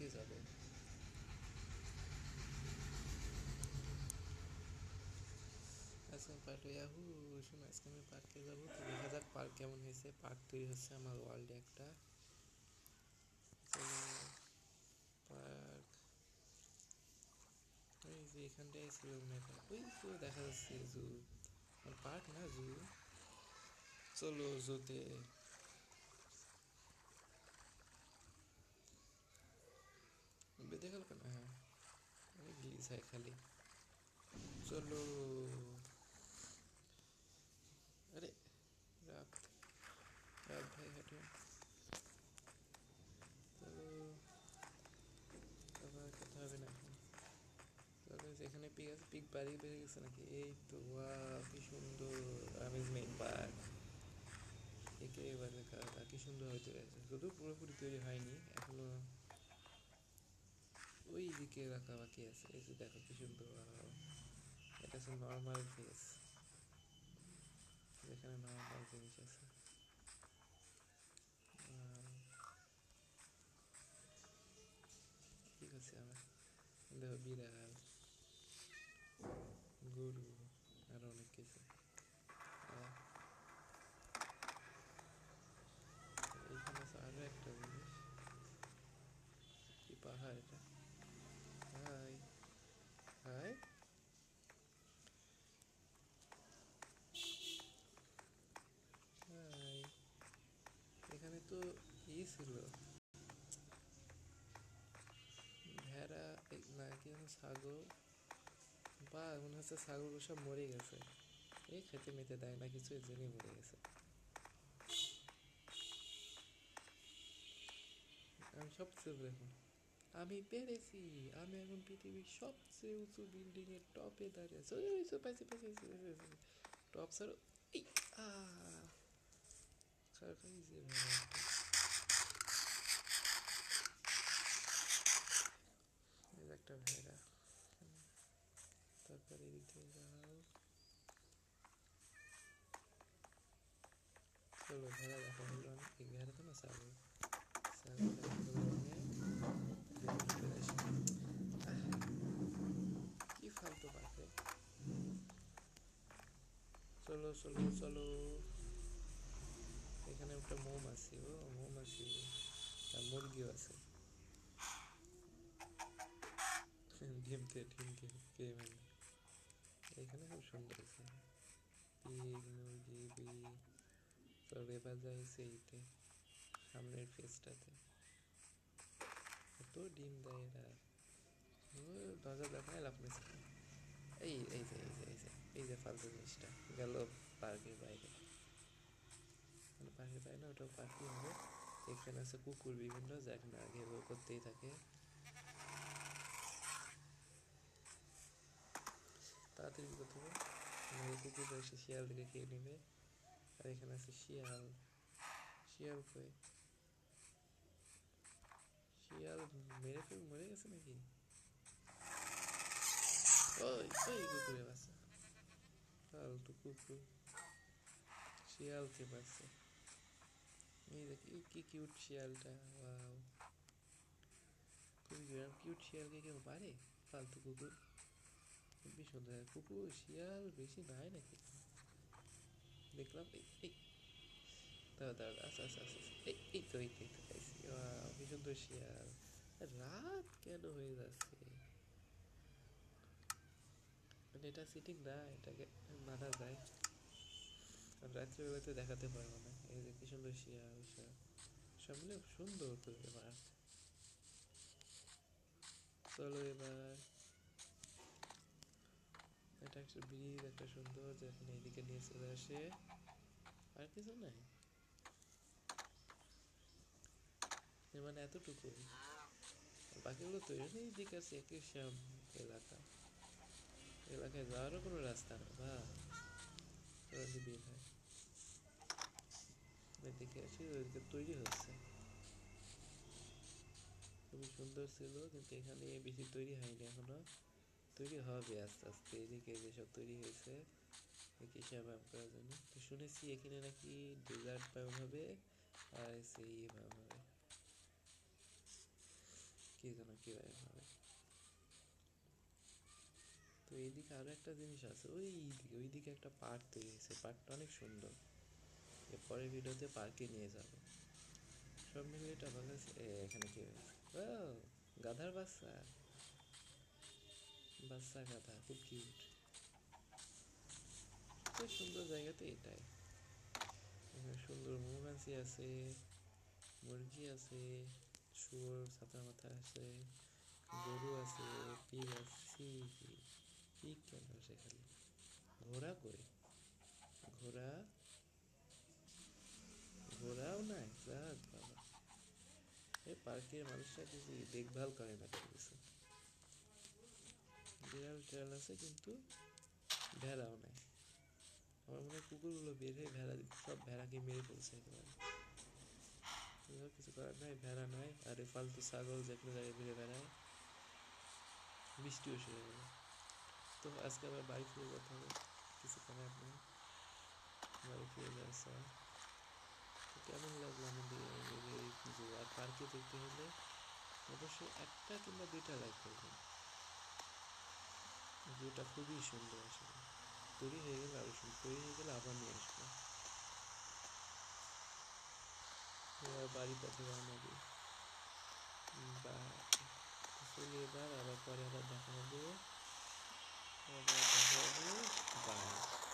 পার্কে যাবে? আজকে পার্ক ইয়াহু শোনো, আজকে আমি পার্কে যাব? তো দেখা যাক পার্ক কেমন হয়েছে। পার্ক তৈরি হচ্ছে আমার ওয়ার্ল্ডে একটা। পার্ক ওই যে এখানটায় ছিল হয় ওই তো দেখা যাচ্ছে জু পার্ক না জু চলো জুতে গেল কেন হ্যাঁ গ্লিস হয় খালি চলো আরে রাত রাত ভাই হাঁটো চলো আবার কথা হবে না এখন এখানে পিক আছে পিক বাড়ি বেড়ে গেছে নাকি এই তো ওয়া কি সুন্দর অ্যামিউজমেন্ট পার্ক একেবারে কি সুন্দর হয়ে গেছে যদিও পুরোপুরি তৈরি হয়নি এখনও ওই দিকে রাখা বাকি আছে। এই যে দেখো কি সুন্দর! এটা হচ্ছে নর্মাল ফেস যেখানে নর্মাল জিনিস আছে! ঠিক আছে আমার? দেখো বিড়াল, গরু, আর অনেক কিছু। এইখানে আছে আরও একটা জিনিস। কি পাহাড় এটা? ছিল ভেড়া না কি ছাগল। বা মনে হচ্ছে সব মরে গেছে। এই খেতে মেতে দেয় না কিছু মরে গেছে। আমি সবচেয়ে আমি পেরেছি। আমি এখন পৃথিবীর সবচেয়ে উঁচু বিল্ডিং এর টপে দাঁড়িয়ে আছি। টপ স্যার যে ভেড়াটা। এই যে একটা ভেড়া তারপরে এদিক থেকে যাও চলো ভেড়া দেখা হলো না। এই ভেড়া তো না ছাগল ছাগল দেখা হলো না। দেখি চলে আসি। আহ, কি ফালতু পাখি চলো চলো চলো এখানে একটা মৌমাছি ও মৌমাছি আর মুরগিও আছে ডিম কে ডিম কে কে মানে এখানে খুব সুন্দর আছে পিগ মুরগি বি সব এবার সেইতে, সামনের ফেসটাতে। এত ডিম দেয় এরা। দরজা দেখায় লাভ নিচ্ছে এই এই যে এই যে এই যে এই যে ফালতু জিনিসটা, গেল পার্কের বাইরে। মানে পার্কের বাইরে না, ওটাও পার্কই হবে। এখানে আছে কুকুর, বিভিন্ন যা এখানে আগে করতেই থাকে। নাহলে কুকুর এসে শিয়াল থেকে খেয়ে নেবে আর এখানে আছে শিয়াল শিয়াল শিয়াল মেরে মরে গেছে নাকি ওই ওই কুকুরের বাচ্চা ফালতু কুকুর শিয়ালকে এই দেখ এই কি কিউট শিয়ালটা ওয়াও খুবই কিউট শিয়ালকে কেউ পারে ফালতু কুকুর কুকুর শিয়াল বেশি নাই নাকি দেখলাম এই এই আচ্ছা আচ্ছা আচ্ছা। এই এই তো এই তো তো শিয়াল রাত কেন হয়ে যাচ্ছে মানে এটা সিটিং না এটাকে মানা যায় আর রাত্রিবেলাতে দেখাতে পারব না এই যে কি সুন্দর শিয়াল সব সব মিলে সুন্দর করে মার চলো এবার এটা একটা ব্রিজ, একটা সুন্দর যেখানে এদিকে নিয়ে চলে আসে। আর কিছু নাই। মানে এতটুকু। বাকিগুলো নেই দিকে আছে, একই সব এলাকা। এলাকায় যাওয়ারও কোনো রাস্তা না, বা বের হয়। এদিকে আসি ওইদিকে তৈরি হচ্ছে। খুবই সুন্দর ছিল, কিন্তু এখানে বেশি তৈরি হয়নি এখনও। তৈরি হবে, আস্তে আস্তে এদিকে যেসব তৈরি হয়েছে কিসব করার জন্য। তো শুনেছি এখানে নাকি ডেজার্ট পাউন হবে, আর সেই ইয়ে পাউন হবে। কি যেন কীভাবে হবে তো এইদিকে আরও একটা জিনিস আছে, ওই দিকে ওইদিকে একটা পার্ক তৈরি হয়েছে পার্কটা অনেক সুন্দর। এর পরের ভিডিওতে পার্কে নিয়ে যাব। সব মিলিয়ে এটা ভালো এখানে কি ও, গাধার বাচ্চা। বাচ্চা গাধা খুব কিউট সুন্দর জায়গা তো এটাই সুন্দর মৌমাছি আছে, মুরগি আছে, শুয়োর মাথা আছে, গরু আছে পিগ আছে কেন আছে খালি ঘোড়া কই? ঘোড়া? ঘোড়াও নাই? যাক বাবা। এই পার্কের মানুষরা কিছু দেখভাল করে না কিছু। বিড়াল টিড়াল আছে কিন্তু ভেড়াও নাই। আমার মনে হয় কুকুরগুলো বের হয়ে ভেড়া সব ভেড়াকে মেরে ফেলছে একেবারে। কিছু করার নাই, ভেড়া নাই, আর এই ফালতু ছাগল যেগুলো জায়গায় ঘুরে বেড়ায়। বৃষ্টিও শুরু হলো তো আজকে আবার বাড়ি ফিরে যেতে হবে, কিছু করার নেই। বাড়ি ফিরে যাওয়ার সময়। কেমন লাগল আমাদের এই পুজো? আর পার্কে দেখতে হলে অবশ্যই একটা কিংবা দুইটা লাইক করবেন। ভিউটা খুবই সুন্দর আসবে তৈরি হয়ে গেলে আরও সুন্দর, তৈরি হয়ে গেলে আবার নিয়ে আসব। এবার বাড়ি পথে রওনা দিই বা চলে এবার আবার পরে আবার দেখা হবে। আবার দেখা হবে। বাই